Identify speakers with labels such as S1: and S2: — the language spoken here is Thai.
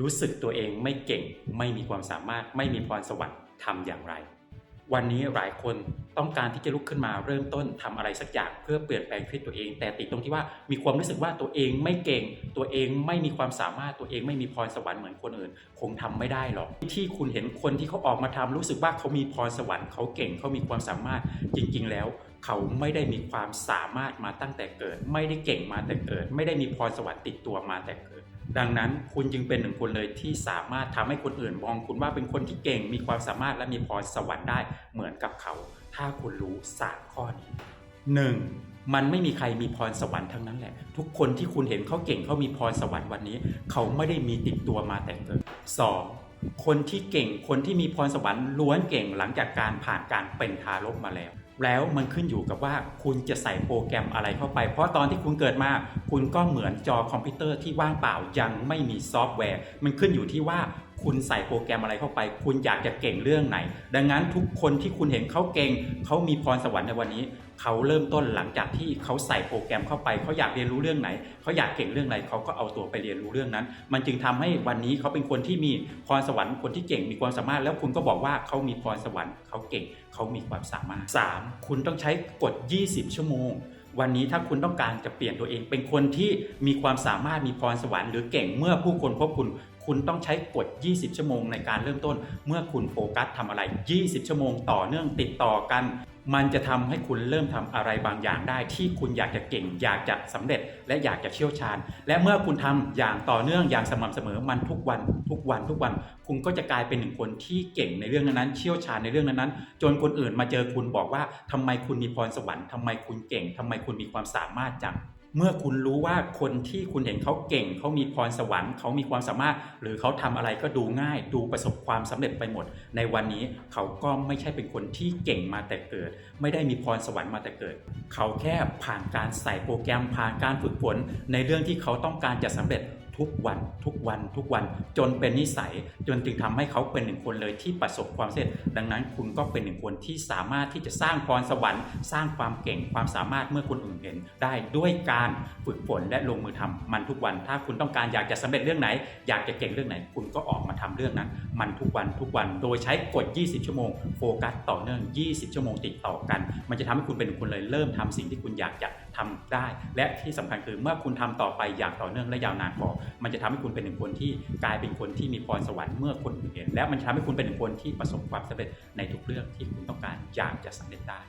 S1: รู้สึกตัวเองไม่เก่ง ไม่มีความสามารถ ไม่มีพรสวรรค์ทำอย่างไร วันนี้หลายคนต้องการที่จะลุกขึ้นมาเริ่มต้นทำอะไรสักอย่างเพื่อเปลี่ยนแปลงชีวิตตัวเอง แต่ติดตรงที่ว่ามีความรู้สึกว่าตัวเองไม่เก่ง ตัวเองไม่มีความสามารถตัวเองไม่มีพรสวรรค์เหมือนคนอื่น คงทำไม่ได้หรอก ที่คุณเห็นคนที่เขาออกมาทำรู้สึกว่าเขามีพรสวรรค์เขาเก่งเขามีความสามารถจริง ๆ แล้ว เขาไม่ได้มีความสามารถมาตั้งแต่เกิด ไม่ได้เก่งมาแต่เกิด ไม่ได้มีพรสวรรค์ติดตัวมาแต่เกิด ดังนั้นคุณจึงเป็นหนึ่งคนเลยที่สามารถทำให้คนอื่นมองคุณว่าเป็นคนที่เก่ง มีความสามารถและมีพรสวรรค์ได้เหมือนกับเขา ถ้าคุณรู้สามข้อนี้หนึ่งมันไม่มีใครมีพรสวรรค์ทั้งนั้นแหละ ทุกคนที่คุณเห็นเขาเก่งเขามีพรสวรรค์วันนี้ เขาไม่ได้มีติดตัวมาแต่เกิดสองคนที่เก่งคนที่มีพรสวรรค์ล้วนเก่งหลังจากการผ่านการเป็นทารกมาแล้ว แล้วมันขึ้นอยู่กับว่าคุณจะใส่โปรแกรมอะไรเข้าไป เพราะตอนที่คุณเกิดมา คุณก็เหมือนจอคอมพิวเตอร์ที่ว่างเปล่ายังไม่มีซอฟต์แวร์ มันขึ้นอยู่ที่ว่า คุณใส่โปรแกรมอะไรเข้าไป คุณอยากจะเก่งเรื่องไหน ดังนั้นทุกคนที่คุณเห็นเขาเก่ง เขามีพรสวรรค์ในวันนี้ เขาเริ่มต้นหลังจากที่เขาใส่โปรแกรมเข้าไป เขาอยากเรียนรู้เรื่องไหน เขาอยากเก่งเรื่องไหนเขาก็เอาตัวไปเรียนรู้เรื่องนั้น มันจึงทำให้วันนี้เขาเป็นคนที่มีพรสวรรค์คนที่เก่งมีความสามารถ แล้วคุณก็บอกว่าเขามีพรสวรรค์เขาเก่ง เขามีความสามารถ 3. คุณต้องใช้กฎ 20 ชั่วโมงวันนี้ถ้าคุณต้องการจะเปลี่ยนตัวเองเป็นคนที่มีความสามารถมีพรสวรรค์หรือเก่งเมื่อผู้คนพบคุณ คุณต้องใช้กฎ 20 ชั่วโมงในการเริ่มต้น เมื่อคุณโฟกัสทำอะไร 20 ชั่วโมงต่อเนื่องติดต่อกัน มันจะทำให้คุณเริ่มทำอะไรบางอย่างได้ ที่คุณอยากจะเก่ง อยากจะสำเร็จ และอยากจะเชี่ยวชาญ และเมื่อคุณทำอย่างต่อเนื่องอย่างสม่ำเสมอมันทุกวัน ทุกวันทุกวัน คุณก็จะกลายเป็นหนึ่งคนที่เก่งในเรื่องนั้นๆเชี่ยวชาญในเรื่องนั้นๆจนคนอื่นมาเจอคุณบอกว่าทำไมคุณมีพรสวรรค์ทำไมคุณเก่งทำไมคุณมีความสามารถจัง เมื่อคุณรู้ว่าคนที่คุณเห็นเขาเก่งเขามีพรสวรรค์เขามีความสามารถ หรือเขาทำอะไรก็ดูง่าย ดูประสบความสำเร็จไปหมด ในวันนี้เขาก็ไม่ใช่เป็นคนที่เก่งมาแต่เกิด ไม่ได้มีพรสวรรค์มาแต่เกิด เขาแค่ผ่านการใส่โปรแกรมผ่านการฝึกฝนในเรื่องที่เขาต้องการจะสำเร็จ ทุกวันทุกวันทุกวันจนเป็นนิสัย จนจึงทำให้เขาเป็นหนึ่งคนเลยที่ประสบความสำเร็จ ดังนั้นคุณก็เป็นหนึ่งคนที่สามารถที่จะสร้างพรสวรรค์ สร้างความเก่งความสามารถเมื่อคนอื่นเห็น ได้ด้วยการฝึกฝนและลงมือทำมันทุกวัน ถ้าคุณต้องการอยากจะสำเร็จเรื่องไหน อยากจะเก่งเรื่องไหน คุณก็ออกมาทำเรื่องนั้น มันทุกวันทุกวันโดยใช้กฎ20 ชั่วโมงโฟกัสต่อเนื่อง 20 ชั่วโมงติดต่อกัน มันจะทำให้คุณเป็นคนเลยเริ่มทำสิ่งที่คุณอยากจะ ทำได้ และที่สำคัญคือเมื่อคุณทำต่อไปอย่างต่อเนื่องและยาวนานพอมันจะทำให้คุณเป็นหนึ่งคนที่กลายเป็นคนที่มีพรสวรรค์เมื่อคนอื่นเห็นและมันจะทำให้คุณเป็นหนึ่งคนที่ประสบความสำเร็จในทุกเรื่องที่คุณต้องการอยากจะสำเร็จได้